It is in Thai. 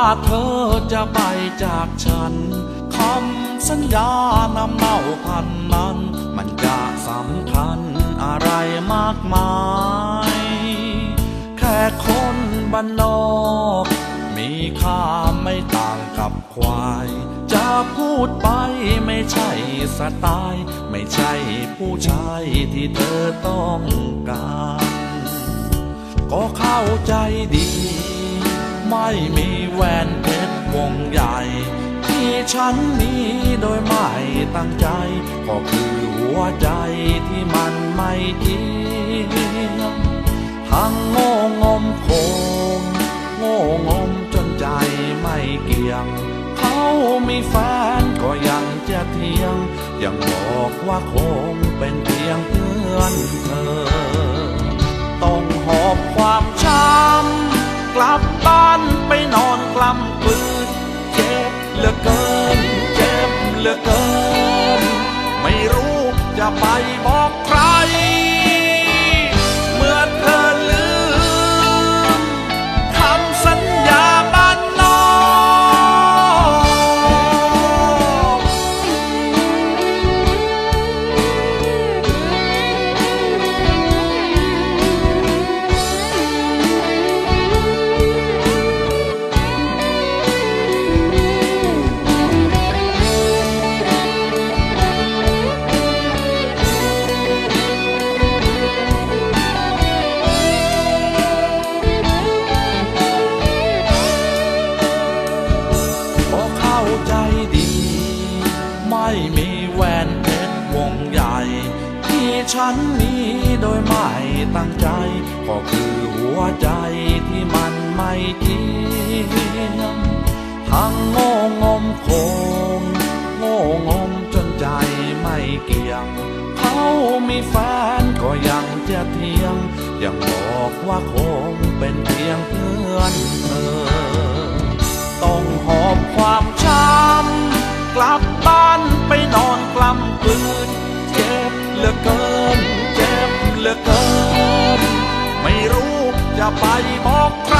ถ้าเธอจะไปจากฉัน คำสัญญานำเน่าพันนั้น มันจะสำคัญอะไรมากมาย แค่คนบ้านนอก มีค่าไม่ต่างกับควาย จะพูดไปไม่ใช่สไตล์ไม่ใช่ผู้ชายที่เธอต้องการ ก็เข้าใจดี ไม่มีแหวนเพชรวงใหญ่ ที่ฉันมีโดยไม่ตั้งใจ ก็คือหัวใจที่มันไม่เที่ยงทั้งโง่งมโคงโง่งมจนใจไม่เกี่ยง เขามีแฟนก็ยังจะเทียง ยังบอกว่าคงเป็นเพียงเพื่อนเธอ ต้องหอบความ เหลือเกิน ไม่รู้จะไปบอก ใจดี ไม่มีแหวนเพชรวงใหญ่ ที่ฉันมีโดยไม่ตั้งใจ ก็คือหัวใจที่มันไม่เที่ยงทั้งโง่งมโคงโง่งมจนใจไม่เกี่ยง เขามีแฟนก็ยังจะเทียง ยังบอกว่าคงเป็นเพียงเพื่อนเธอต้องหอบความช้ำ ลับบ้านไปนอนกล้ำกลืน เจ็บเหลือเกิน เจ็บเหลือเกิน ไม่รู้จะไปบอกใคร